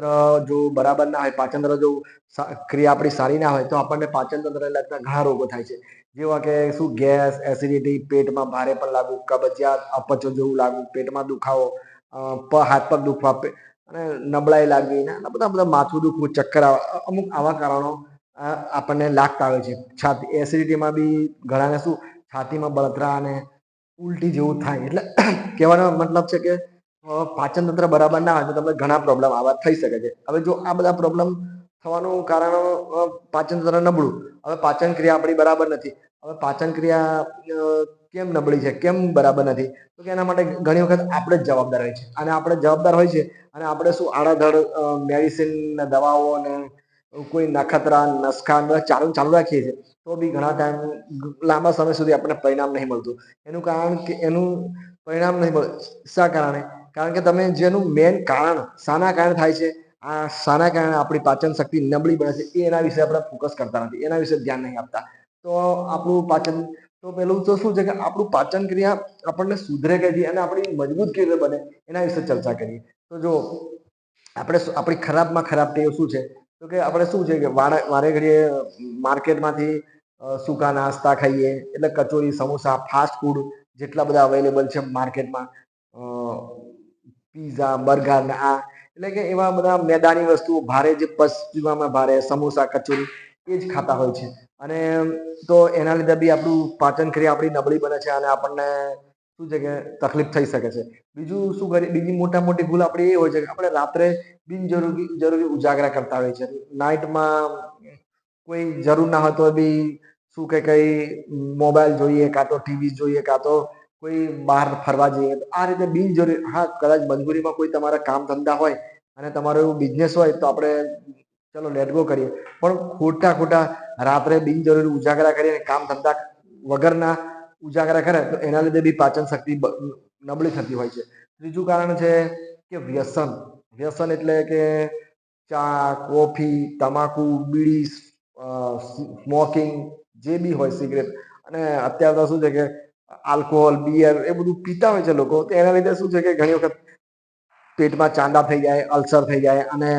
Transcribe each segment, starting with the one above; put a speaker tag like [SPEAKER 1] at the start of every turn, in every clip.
[SPEAKER 1] તંત્ર જો બરાબર ના હોય પાચન તંત્ર જો ક્રિયા આપણી સારી ના હોય, તો આપણને પાચન તંત્રને લગતા ઘણા રોગો થાય છે. જેવા કે શું ગેસ, એસિડિટી, પેટમાં ભારે પણ લાગવું, કબજિયાત, અપચો જેવું લાગવું, પેટમાં દુખાવો હાથ પગ દુખવા અને નબળાઈ લાગવી, ને બધા બધા માથું દુખવું, ચક્કર અમુક આવા કારણો આપણને લાગતા હોય છે. છાતી, એસિડિટીમાં બી ઘણાને શું, છાતીમાં બળતરા અને ઉલટી જેવું થાય. એટલે કહેવાનો મતલબ છે કે પાચન તંત્ર બરાબર ના હોય તો તમને ઘણા પ્રોબ્લેમ આવા થઈ શકે છે. હવે જો આ બધા પ્રોબ્લેમ થવાનું કારણ પાચન તંત્ર નબળું. હવે પાચન ક્રિયા આપણી બરાબર નથી. હવે પાચન ક્રિયા કેમ નબળી છે? કેમ બરાબર નથી? તો કે એના માટે ઘણી વખત આપણે જ જવાબદાર હોય છે. અને આપણે જવાબદાર હોય છે અને આપણે શું આડાધડ મેડિસિન દવાઓ ને કોઈ નખતરા નસખા ચાલુ ચાલુ રાખીએ છીએ, તો બી ઘણા ટાઈમ લાંબા સમય સુધી આપણને પરિણામ નહીં મળતું. એનું કારણ કે, એનું પરિણામ નહીં મળે શા કારણે? કારણ કે તમે જેનું મેન કારણ, શાના કારણે થાય છે, આ શાના કારણે આપણી પાચન શક્તિ નબળી બને છે, એ એના વિશે આપણે ફોકસ કરતા નથી, એના વિશે ધ્યાન નહીં આપતા. તો આપણું પાચન, તો પેલું તો શું છે કે આપણું પાચન ક્રિયા આપણને સુધરે કે છે અને આપણી મજબૂત કેવી બને, એના વિશે ચર્ચા કરીએ. તો જો આપણે આપણી ખરાબમાં ખરાબ ટેવ શું છે? તો કે આપણે શું છે કે વારે વારે ઘડીએ માર્કેટમાંથી સૂકા નાસ્તા ખાઈએ, એટલે કચોરી, સમોસા ફાસ્ટ ફૂડ જેટલા બધા અવેલેબલ છે માર્કેટમાં પીઝા, બર્ગર ને આ. એટલે કે એવા બધા મેદાની વસ્તુઓ, ભારે જે પચવામાં ભારે સમોસા, કચોરી, એ જ ખાતા હોય છે. અને તો એના લીધે બી આપણું પાચન ક્રિયા આપણી નબળી બને છે અને આપણને શું છે કે તકલીફ થઈ શકે છે. બીજું શું કરીએ? બીજી મોટા મોટી ભૂલ આપણી એ હોય છે કે આપણે રાત્રે બિનજરૂરી, જરૂરી ઉજાગરા કરતા હોય છે નાઇટમાં કોઈ જરૂર ના હોય તો બી શું કે કઈ મોબાઈલ જોઈએ, કાં તો ટીવી જોઈએ, કાં તો કોઈ બહાર ફરવા જઈએ આ રીતે બિનજરૂરી, હા, કદાચ મજબૂરીમાં કોઈ તમારા કામ ધંધા હોય અને તમારો એવું બિઝનેસ હોય તો આપણે ચલો લેટ ગો કરીએ. પણ ખોટા ખોટા રાત્રે બિનજરૂરી ઉજાગરા કરીને કામ ધંધા વગરના ઉજાગરા કરે તો એના લીધે બી પાચન શક્તિ નબળી થતી હોય છે. ત્રીજું કારણ છે કે વ્યસન વ્યસન એટલે કે ચા, કોફી, તમાકુ, બીડી સ્મોકિંગ જે બી હોય સિગરેટ અને અત્યારે તો શું છે કે આલ્કોહોલ, બિયર એ બધું પીતા હોય છે લોકો. તો એના લીધે શું છે કે ઘણી વખત પેટમાં ચાંદા થઈ જાય, અલ્સર થઈ જાય અને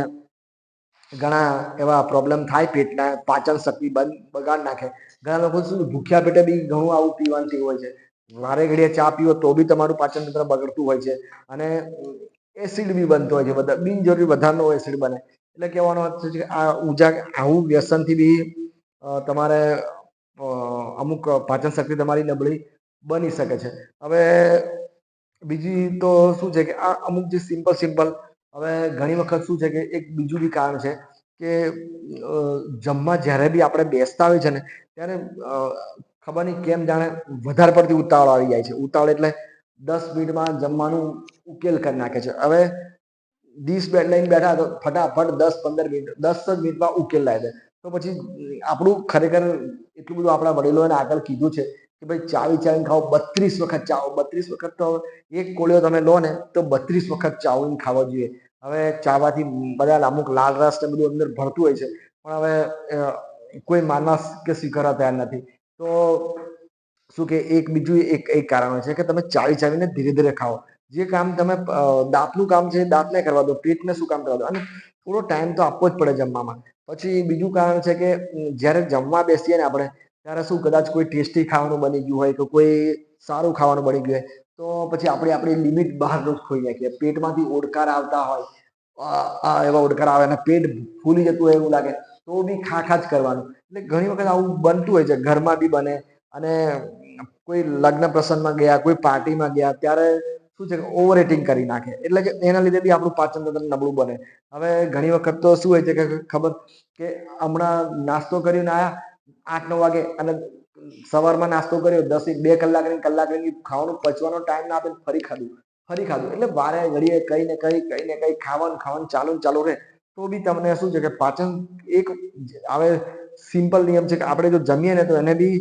[SPEAKER 1] ઘણા એવા પ્રોબ્લેમ થાય પેટના, પાચન શક્તિ બંધ, બગાડ નાખે. ઘણા લોકો શું ભૂખ્યા પેટે બી ઘણું આવું પીવાનું હોય છે. વારે ઘડીએ ચા પીવો તો બી તમારું પાચન તંત્ર બગડતું હોય છે અને એસિડ બી બનતો હોય છે બધા, બિનજરૂરી વધારનો એસિડ બને. એટલે કહેવાનો અર્થ છે કે આ ઉજા આવું વ્યસનથી બી તમારે અમુક પાચન શક્તિ તમારી નબળી બની શકે છે. હવે બીજી તો શું છે કે આ અમુક જે સિમ્પલ સિમ્પલ હવે ઘણી વખત શું છે કે એક બીજું બી કારણ છે કે જમવા જ્યારે બી આપણે બેસતા હોય છે ને, ત્યારે ખબર નહીં કેમ જાણે વધારે પડતી ઉતાવળ આવી જાય છે. ઉતાવળ એટલે દસ મિનિટમાં જમવાનું ઉકેલ કરી નાખે છે. હવે ડીશ બેડ લઈને બેઠા તો ફટાફટ દસ, પંદર મિનિટ, દસ જ મિનિટમાં ઉકેલ લાવી દે. તો પછી આપણું ખરેખર એટલું બધું આપણા વડીલોને આગળ કીધું છે કે ભાઈ ચાવી ચાવીને ખાઓ, બત્રીસ વખત ચાવો, બત્રીસ વખત તો એક કોળિયો તમે લો ને તો બત્રીસ વખત ચાવીને ખાવો જોઈએ. હવે ચાવાથી બધા અમુક લાલ રસ ને બધું અંદર ભરતું હોય છે, પણ હવે કોઈ માનવા કે સ્વીકારવા તૈયાર નથી. તો શું કે, એક બીજું એક એક કારણ હોય છે કે તમે ચાવી ચાવીને ધીરે ધીરે ખાઓ. જે કામ તમે દાંતનું કામ છે દાંત દાંતને કરવા દો, પેટને શું કામ કરવા દો? અને થોડો ટાઈમ તો આપવો જ પડે જમવામાં. પછી બીજું કારણ છે કે જ્યારે જમવા બેસીએ ને આપણે ત્યારે શું કદાચ કોઈ ટેસ્ટી ખાવાનું બની ગયું હોય કે કોઈ સારું ખાવાનું બની ગયું હોય, તો પછી આપણે આપણી લિમિટ બહારનું ખોઈ નાખીએ. પેટમાંથી ઓડકાર આવતા હોય એવા ઓડકાર આવે અને પેટ ફૂલી જતું હોય એવું લાગે, તો બી ખા ખા જ કરવાનું. એટલે ઘણી વખત આવું બનતું હોય છે, ઘરમાં બી બને અને કોઈ લગ્ન પ્રસંગમાં ગયા, કોઈ પાર્ટીમાં ગયા, ત્યારે શું છે કે ઓવર એટિંગ કરી નાખે. એટલે કે એના લીધે બી આપણું પાચન તંત્ર નબળું બને. હવે ઘણી વખત તો શું હોય છે કે ખબર કે હમણાં નાસ્તો કરીને આયા આઠ નવ વાગે અને સવારમાં નાસ્તો કર્યો દસ બે કલાક ને કલાક ખાવાનું પચવાનો ટાઈમ ના આપે ફરી ખાધું. ફરી ખાધું. એટલે વારે ઘડીએ કઈ ને કઈ કઈ ને કઈ ખાવાનું ખાવાનું ચાલુ ચાલુ રહે. તો બી તમને શું છે કે પાચન એક હવે સિમ્પલ નિયમ છે કે આપણે જો જમીએ ને તો એને બી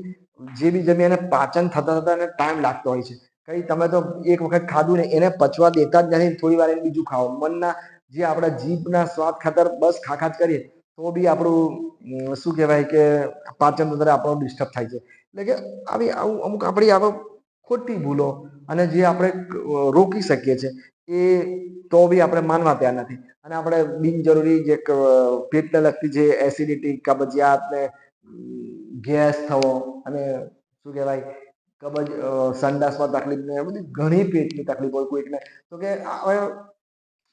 [SPEAKER 1] જે બી જમીએ એને પાચન થતા થતા એને ટાઈમ લાગતો હોય છે. કઈ તમે તો એક વખત ખાધું ને એને પચવા દેતા જ નથી થોડી વાર બીજું ખાઓ. મનના જે આપણા જીભના સ્વાદ ખાતર બસ ખાખા જ કરીએ. તો બી આપણું શું કહેવાય કે પાચન તંત્ર આપણું ડિસ્ટર્બ થાય છે. એટલે કે આવી, આવું અમુક આપણી આવા ખોટી ભૂલો અને જે આપણે રોકી શકીએ છીએ, એ તો બી આપણે માનવા ત્યાં નથી. અને આપણે બિનજરૂરી જે પેટને લગતી જે એસિડિટી કબજિયાત ને ગેસ થવો અને શું કહેવાય, કબજ સંડાસમાં તકલીફ ને બધી ઘણી પેટની તકલીફ હોય કોઈકને. તો કે હવે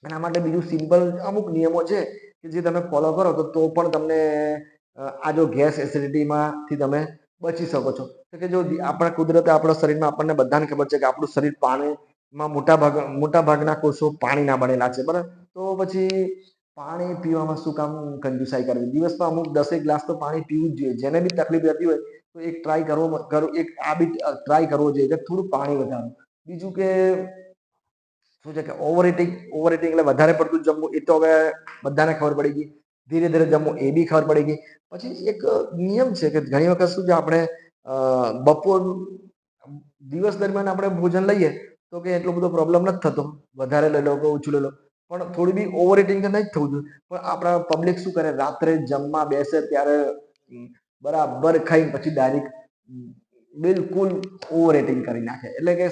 [SPEAKER 1] એના માટે બીજું સિમ્પલ અમુક નિયમો છે કે જે તમે ફોલો કરો તો તો પણ તમને આ જો ગેસ એસિડિટીમાંથી તમે બચી શકો છો. તો કે જો આપણા કુદરતે આપણા શરીરમાં આપણને બધાને ખબર છે કે આપણું શરીર પાણીમાં મોટા ભાગ, મોટા ભાગના કોષો પાણીના બનેલા છે, બરાબર? તો પછી પાણી પીવામાં શું કામ કંજુસાઈ કરવી? દિવસમાં અમુક દસેક ગ્લાસ તો પાણી પીવું જ જોઈએ. જેને બી તકલીફ રહેતી હોય તો એક ટ્રાય કરવો, એક આ બી ટ્રાય કરવો જોઈએ કે થોડું પાણી વધારવું. બીજું કે શું છે કે ઓવર ઇટિંગ ઓવર ઇટિંગ એટલે વધારે પડતું જમવું, એ તો હવે બધાને ખબર પડી ગઈ. ધીરે ધીરે જમવું, એ બી ખબર પડી ગઈ. પછી એક નિયમ છે કે ઘણી વખત શું છે, આપણે બપોર દિવસ દરમિયાન આપણે ભોજન લઈએ, તો કે એટલો બધો પ્રોબ્લેમ નથી થતો. વધારે લઈ લો કે ઓછું લઈ લો. પણ થોડી બી ઓવર ઇટિંગ તો નહીં થવું જોઈએ. પણ આપણા પબ્લિક શું કરે, રાત્રે જમવા બેસે ત્યારે બરાબર ખાઈને પછી ડાયરેક્ટ બિલકુલ ઓવર એટિંગ કરી નાખે. એટલે કે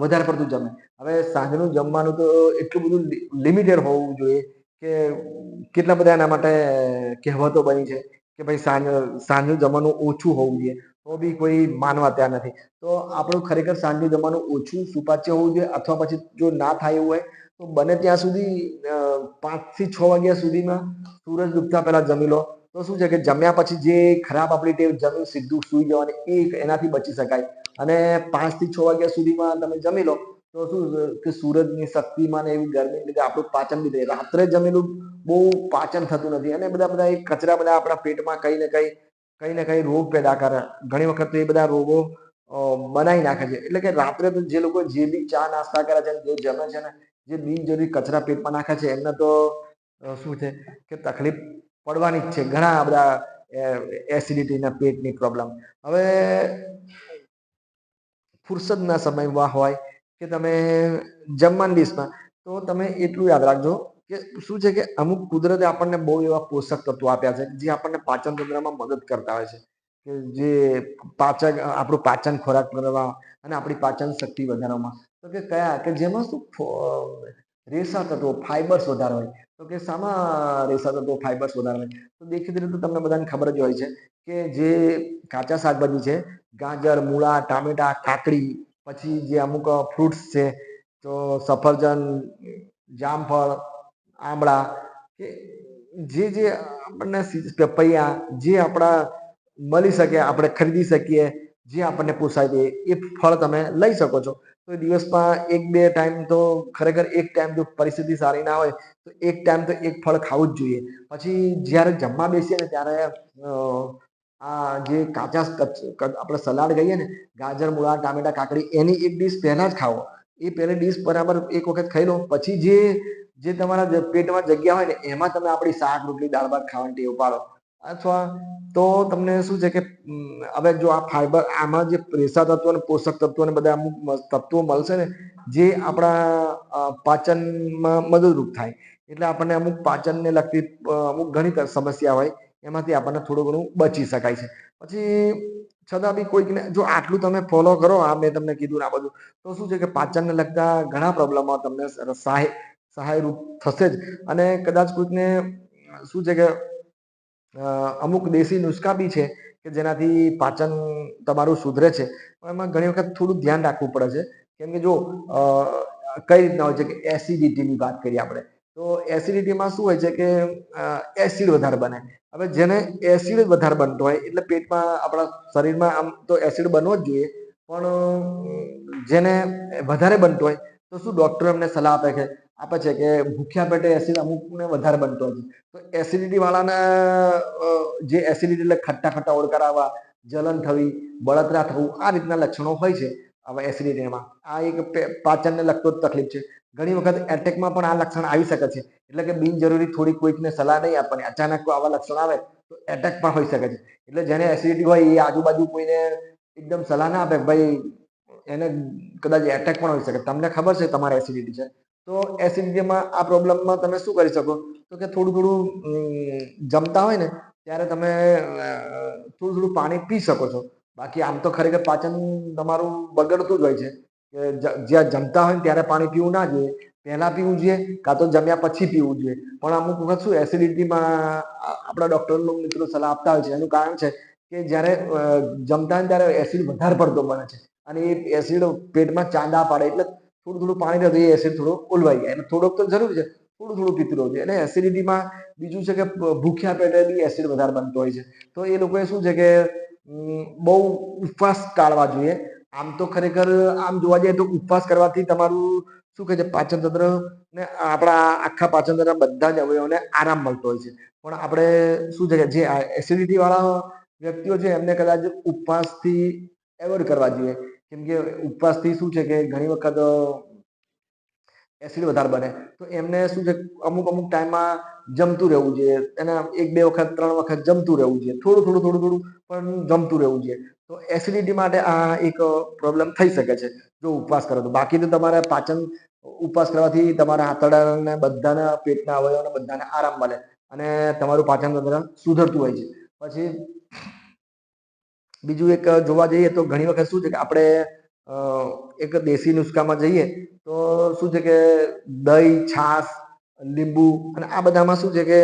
[SPEAKER 1] વધારે પડતું જમે. હવે સાંજનું જમવાનું તો એટલું બધું લિમિટેડ હોવું જોઈએ કે કેટલા બધા એના માટે કહેવતો બની છે કે ભાઈ સાંજ, સાંજનું જમવાનું ઓછું હોવું જોઈએ. તો બી કોઈ માનવા ત્યાં નથી. તો આપણું ખરેખર સાંજનું જમવાનું ઓછું સુપાચ્ય હોવું જોઈએ અથવા પછી જો ના થાય એવું હોય, તો બને ત્યાં સુધી પાંચથી છ વાગ્યા સુધીમાં સૂરજ ડૂબતા પહેલા જમી લો. તો શું છે કે જમ્યા પછી જે ખરાબ આપણી ટેવ જમી સીધું સૂઈ જવાની એ એનાથી બચી શકાય. અને પાંચથી છ વાગ્યા સુધીમાં તમે જમી લો, તો શું કે સૂરજની શક્તિમાં ને એવી ગરમી લીધે આપણું પાચન બી થાય રાત્રે જમેલું બહુ પાચન થતું નથી. અને બધા બધા એ કચરા બધા આપણા પેટમાં કઈ ને કઈ કઈ ને કઈ રોગ પેદા કરે. ઘણી વખત એ બધા રોગો બનાવી નાખે છે. એટલે કે રાત્રે તો જે લોકો જે બી ચા નાસ્તા કરે છે જે જમે છે ને, જે બિનજરૂરી કચરા પેટમાં નાખે છે, એમને તો શું છે કે તકલીફ પડવાની જ છે. ઘણા બધા એસિડિટીના પેટની પ્રોબ્લેમ હવે, ફુરસદના સમયમાં હોય કે તમે જમવાની ડીશમાં, તો તમે એટલું યાદ રાખજો કે શું છે કે અમુક કુદરતે આપણને બહુ એવા પોષક તત્વો આપ્યા છે જે આપણને પાચન તંત્રમાં મદદ કરતા હોય છે. કે જે પાચક, આપણું પાચન ખોરાક કરવા અને આપણી પાચન શક્તિ વધારવામાં. તો કે કયા, કે જેમાં શું રેસા તત્વો ફાઈબર્સ વધારે હોય. તો કે શામાં રેસા તત્વો ફાઈબર્સ વધારે હોય? તો દેખીતી રીતે તમને બધાને ખબર જ હોય છે કે જે કાચા શાકભાજી છે, ગાજર, મૂળા, ટામેટા, કાકડી, પછી જે અમુક ફ્રૂટ્સ છે, તો સફરજન, જામફળ આંબળા કે જે જે આપણને પપૈયા જે આપણા મળી શકે, આપણે ખરીદી શકીએ, જે આપણને પોસાય તે, એ ફળ તમે લઈ શકો છો. તો દિવસમાં એક બે ટાઈમ તો ખરેખર એક ટાઈમ જો પરિસ્થિતિ સારી ના હોય, તો એક ટાઈમ તો એક ફળ ખાવું જ જોઈએ. પછી જ્યારે જમવા બેસીએ ને ત્યારે આ જે કાચા આપણે સલાડ કહીએ ને, ગાજર, મૂળા, ટામેટા, કાકડી, એની એક ડીશ પહેલા જ ખાવો એ પહેલી ડીશ બરાબર એક વખત ખાઈ લો. પછી જે જે તમારા પેટમાં જગ્યા હોય ને, એમાં તમે આપણી શાક, રોટલી દાળ ભાત ખાવાની ટેવ પાડો. અથવા તો તમને શું છે કે હવે જો આ ફાઈબર આમાં જે પ્રેસા તત્વો અને પોષક તત્વો અને બધા અમુક તત્વો મળશે ને, જે આપણા પાચનમાં મદદરૂપ થાય. એટલે આપણને અમુક પાચનને લગતી અમુક ઘણી સમસ્યા હોય, એમાંથી આપણને થોડું ઘણું બચી શકાય છે. પછી છતાં બી કોઈકને, જો આટલું તમે ફોલો કરો, આ મેં તમને કીધું આ બધું, તો શું છે કે પાચનને લગતા ઘણા પ્રોબ્લેમો તમને સહાય, સહાયરૂપ થશે જ. અને કદાચ કોઈકને શું છે કે અમુક દેશી નુસ્ખા બી છે કે જેનાથી પાચન તમારું સુધરે છે. પણ એમાં ઘણી વખત થોડું ધ્યાન રાખવું પડે છે. કેમ કે જો કઈ રીતના હોય છે કે એસિડિટીની વાત કરીએ આપણે, તો એસિડિટીમાં શું હોય છે કે એસિડ વધારે બને. હવે જેને એસિડ વધારે બનતો હોય, એટલે પેટમાં આપણા શરીરમાં આમ તો એસિડ બનવો જ જોઈએ. પણ જેને વધારે બનતો હોય, તો શું ડૉક્ટર એમને સલાહ આપે છે આપે છે કે ભૂખ્યા પેટે એસિડ અમુકને વધારે બનતો હોય છે. તો એસિડિટી વાળાને જે એસિડિટી એટલે ખટ્ટા ખટ્ટા ઓળકાર આવવા જલન થવી, બળતરા થવું, આ રીતના લક્ષણો હોય છે હવે એસિડિટીમાં આ એક પાચનને લગતો તકલીફ છે. ઘણી વખત એટેકમાં પણ આ લક્ષણ આવી શકે છે. એટલે કે બિનજરૂરી થોડી કોઈકને સલાહ નહીં આપવાની. અચાનક આવા લક્ષણ આવે તો એટેક પણ હોઈ શકે છે. એટલે જેને એસિડિટી હોય એ આજુબાજુ કોઈને એકદમ સલાહ ના આપે ભાઈ એને કદાચ એટેક પણ હોઈ શકે. તમને ખબર છે તમારે એસિડિટી છે? તો એસિડિટીમાં આ પ્રોબ્લેમમાં તમે શું કરી શકો? તો કે થોડું થોડું જમતા હોય ને, ત્યારે તમે થોડું થોડું પાણી પી શકો છો. બાકી આમ તો ખરેખર પાચન તમારું બગડતું જ હોય છે. કે જ્યાં જમતા હોય ને ત્યારે પાણી પીવું ના જોઈએ. પહેલાં પીવું જોઈએ, કાં તો જમ્યા પછી પીવું જોઈએ. પણ અમુક વખત શું એસિડિટીમાં આપણા ડૉક્ટરનો મિત્રો સલાહ આપતા હોય છે. એનું કારણ છે કે જ્યારે જમતા હોય ત્યારે એસિડ વધારે પડતો બને છે. અને એ એસિડ પેટમાં ચાંદા પાડે. એટલે થોડું થોડું પાણી રહે એ એસિડ થોડો ઓલવાઈ જાય. અને થોડોક તો જરૂર છે, થોડું થોડું પીતું રહેવું જોઈએ અને એસિડિટીમાં બીજું છે કે ભૂખ્યા પેટે બી એસિડ વધારે બનતો હોય છે. તો એ લોકોએ શું છે કે બહુ ઉપવાસ ટાળવા જોઈએ. આમ તો ખરેખર આમ જોવા જઈએ તો ઉપવાસ કરવાથી તમારું શું કહે છે પાચન તંત્ર ને આપણા આખા પાચન તંત્ર બધા જ અવયવોને આરામ મળતો હોય છે. પણ આપણે શું છે કે, જે એસિડિટી વાળા વ્યક્તિઓ છે, એમને કદાચ ઉપવાસથી એવોઇડ કરવા જોઈએ. કેમ કે ઉપવાસથી શું છે કે ઘણી વખત એસિડ વધારે બને. તો એમને શું છે, અમુક અમુક ટાઈમમાં જમતું રહેવું જોઈએ. એને એક બે વખત, ત્રણ વખત જમતું રહેવું જોઈએ. થોડું થોડું થોડું થોડું, પણ જમતું રહેવું જોઈએ. તો એસિડિટી માટે આ એક પ્રોબ્લેમ થઈ શકે છે, જો ઉપવાસ કરો તો. બાકી તો તમારે પાચન, ઉપવાસ કરવાથી તમારા આંતરડાને બધાના પેટના અવયવોને બધાને આરામ મળે. અને તમારું પાચન તંત્ર સુધરતું હોય છે. પછી બીજું એક જોવા જઈએ તો ઘણી વખત શું છે કે આપણે એક દેશી નુસ્ખામાં જઈએ તો શું છે કે દહીં, છાશ, લીંબુ અને આ બધામાં શું છે કે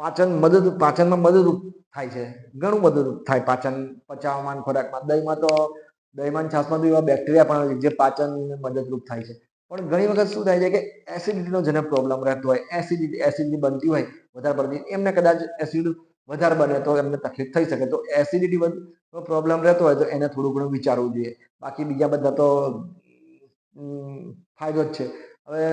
[SPEAKER 1] પાચન મદદ, પાચનમાં મદદરૂપ થાય છે. ઘણું મદદરૂપ થાય પાચન પચાવવામાં ખોરાકમાં. દહીંમાં તો, દહીંમાં છાશમાં તો એવા બેક્ટેરિયા પણ જે પાચનને મદદરૂપ થાય છે. પણ ઘણી વખત શું થાય છે કે એસિડિટીનો જેને પ્રોબ્લેમ રહેતો હોય. એસિડિટી એસિડિટી બનતી હોય વધારે પડતી. એમને કદાચ એસિડ વધારે બને તો એમને તકલીફ થઈ શકે. તો એસિડિટી પ્રોબ્લેમ રહેતો હોય તો એને થોડું ઘણું વિચારવું જોઈએ. બાકી બીજા બધા તો ફાયદો જ છે. હવે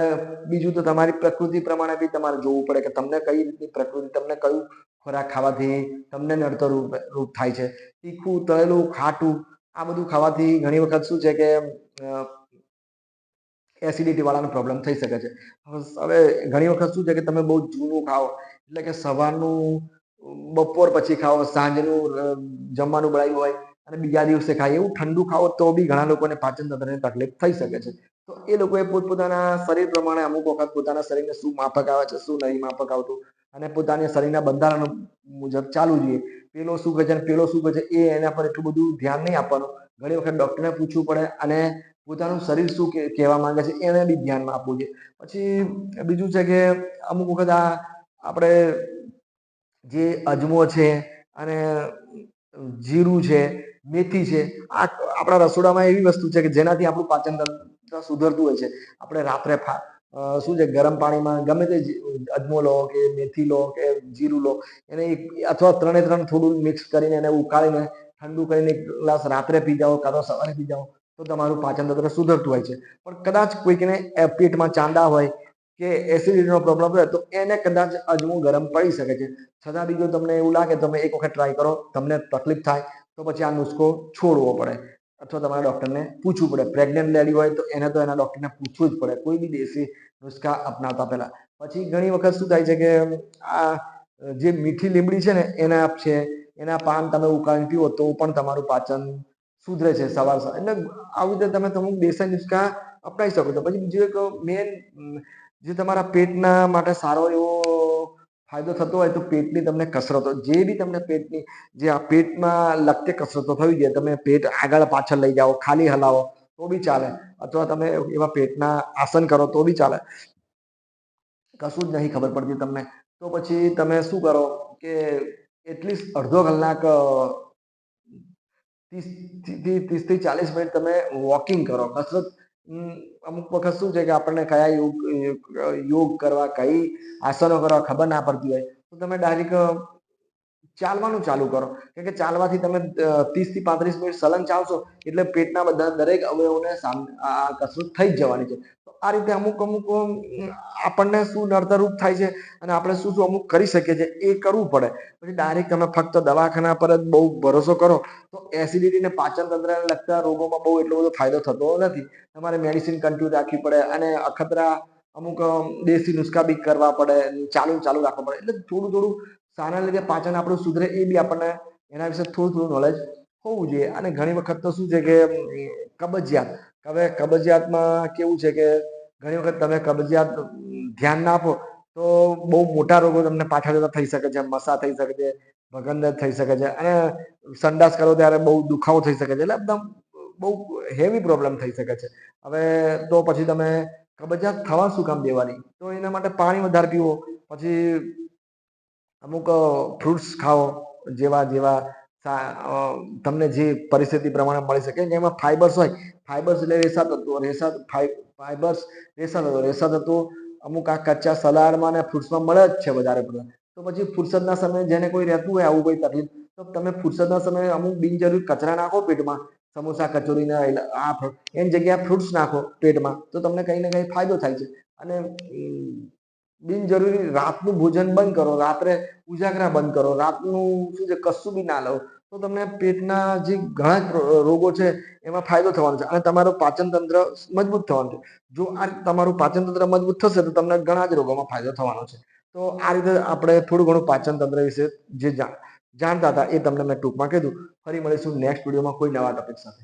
[SPEAKER 1] બીજું તો તમારી પ્રકૃતિ પ્રમાણે બી તમારે જોવું પડે કે તમને કઈ રીતની પ્રકૃતિ, તમને કયું ખોરાક ખાવાથી તમને નડતર રૂપ થાય છે. તીખું, તળેલું, ખાટું, આ બધું ખાવાથી ઘણી વખત શું છે કે એસિડિટી વાળાનો પ્રોબ્લેમ થઈ શકે છે. હવે ઘણી વખત શું છે કે તમે બહુ જૂનું ખાઓ, એટલે કે સવારનું બપોર પછી ખાઓ, સાંજનું જમવાનું બનાવ્યું હોય અને બીજા દિવસે ખાય એવું ઠંડુ ખાઓ તો બી ઘણા લોકોને પાચન તંત્રને તકલીફ થઈ શકે છે. તો એ લોકોએ પોતપોતાના શરીર પ્રમાણે અમુક વખત પોતાના શરીરને શું માફક આવે છે, શું નહીં માફક આવતું અને પોતાની શરીરના બંધારણ મુજબ ચાલવું જોઈએ. પેલો શું કહે છે પેલો શું કહે છે એ એના પર એટલું બધું ધ્યાન નહીં આપવાનું. ઘણી વખત ડૉક્ટરને પૂછવું પડે અને પોતાનું શરીર શું કહેવા માંગે છે એને બી ધ્યાનમાં આપવું જોઈએ. પછી બીજું છે કે અમુક વખત આ આપણે જે અજમો છે અને જીરું છે, મેથી છે, આ આપણા રસોડામાં એવી વસ્તુ છે કે જેનાથી આપણું પાચન તંત્ર સુધરતું હોય છે. આપણે રાત્રે શું છે, ગરમ પાણીમાં ગમે તે અજમો લો કે મેથી લો કે જીરું લો, એને એક અથવા ત્રણે ત્રણ થોડું મિક્સ કરીને એને ઉકાળીને, ઠંડુ કરીને એક ગ્લાસ રાત્રે પી જાઓ કાં તો સવારે પી જાઓ, તો તમારું પાચન તંત્ર સુધરતું હોય છે. પણ કદાચ કોઈકને પેટમાં ચાંદા હોય કે એસિડિટીનો પ્રોબ્લેમ હોય તો એને કદાચ અજમું ગરમ પડી શકે છે. છતાં બી જો તમને એવું લાગે તમે એક વખત ટ્રાય કરો, તમને તકલીફ થાય, તો પછી આ નુસ્ખો છોડવો પડે. અથવા તમારા ડૉક્ટરને પૂછવું પડે. પ્રેગ્નન્ટ લેડી હોય તો એને તો એના ડૉક્ટરને પૂછવું જ પડે. કોઈ બી દેશી નુસ્ખા અપનાવતા પહેલા. પછી ઘણી વખત શું થાય છે કે, આ જે મીઠી લીમડી છે ને, એના છે, એના પાન તમે ઉકાળી પીવો તો પણ તમારું પાચન સુધરે છે સવાર સવાર. એટલે આવી રીતે તમે અમુક દેશી નુસ્ખા અપનાવી શકો છો. પછી બીજું એક મેન જે તમારા પેટના માટે સારો એવો ફાયદો થતો હોય તો પેટની તમને કસરતો જે બી તમને પેટની જે આ પેટમાં લગતી કસરતો થવી જોઈએ તમે પેટ આગળ પાછળ લઈ જાઓ ખાલી હલાવો તો બી ચાલે. અથવા તમે એવા પેટના આસન કરો તો બી ચાલે. કશું જ નહીં ખબર પડતી તમને. તો પછી તમે શું કરો કે એટલીસ્ટ અડધો કલાક અ, ત્રીસથી ત્રીસ ચાલીસ મિનિટ તમે વોકિંગ કરો. કસરત અમુક વખત શું છે કે આપણને કયા યોગ યોગ કરવા, કઈ આસનો કરવા ખબર ના પડતી હોય. તો તમે ડાયરેક્ટ ચાલવાનું ચાલુ કરો. કેમ કે ચાલવાથી તમે ત્રીસથી પાંત્રીસ મિનિટ સલંગ ચાલશો એટલે પેટના બધા દરેક અવયવોને કસરત થઈ જ જવાની છે. આ રીતે અમુક અમુક આપણને શું નડતરરૂપ થાય છે અને આપણે શું શું અમુક કરી શકીએ છીએ એ કરવું પડે. પછી ડાયરેક્ટ તમે ફક્ત દવાખાના પર જ બહુ ભરોસો કરો, તો એસિડિટી ને પાચન તંત્રને લગતા રોગોમાં બહુ એટલો બધો ફાયદો થતો નથી. તમારે મેડિસિન કન્ટિન્યુ રાખવી પડે અને અખતરા અમુક દેશી નુસ્ખા બી કરવા પડે, ચાલુ ચાલુ રાખવા પડે. એટલે થોડું થોડું સારા લીધે પાચન આપણું સુધરે એ બી આપણને એના વિશે થોડું થોડું નોલેજ હોવું જોઈએ. અને ઘણી વખત તો શું છે કે કબજિયાત. હવે કબજિયાતમાં કેવું છે કે ઘણી વખત તમે કબજિયાત ધ્યાન ના આપો, તો બહુ મોટા રોગો તમને પાછળ જતા થઈ શકે છે, મસા થઈ શકે છે ભગંદર થઈ શકે છે અને સંડાસ કરો ત્યારે બહુ દુખાવો થઈ શકે છે, એટલે એકદમ બહુ હેવી પ્રોબ્લેમ થઈ શકે છે. હવે તો પછી તમે કબજિયાત થવા શું કામ દેવાની? તો એના માટે પાણી વધારે પીવો, પછી અમુક ફ્રૂટ્સ ખાઓ, જેવા જેવા તમને જે પરિસ્થિતિ પ્રમાણે મળી શકે એમાં ફાઇબર્સ હોય ફાઇબર્સ એટલે રેસા તત્વો રેસા ફાઈબર્સ રેસન હતો રેસન હતું. અમુક આ કચ્ચા સલાડમાં અને ફ્રૂટ્સમાં મળે જ છે વધારે પડતા તો પછી ફુરસદના સમયે જેને કોઈ રહેતું હોય આવું કોઈ તકલીફ. તો તમે ફુરસદના સમયે અમુક બિનજરૂરી કચરા નાખો પેટમાં. સમોસા, કચોરીના આ એની જગ્યાએ ફ્રૂટ્સ નાખો પેટમાં. તો તમને કંઈ ને કંઈ ફાયદો થાય છે. અને બિનજરૂરી રાતનું ભોજન બંધ કરો. રાત્રે ઉજાગરા બંધ કરો. રાતનું શું છે, કશું બી ના લો. તો તમને પેટના જે ઘણા રોગો છે, એમાં ફાયદો થવાનો છે અને તમારું પાચન તંત્ર મજબૂત થવાનું છે. જો આ તમારું પાચન તંત્ર મજબૂત થશે તો તમને ઘણા જ રોગોમાં ફાયદો થવાનો છે. તો આ રીતે આપણે થોડું ઘણું પાચન તંત્ર વિશે જા- જાણતા હતા એ તમને મેં ટૂંકમાં કીધું. ફરી મળીશું નેક્સ્ટ વિડીયોમાં કોઈ નવા ટોપિક સાથે.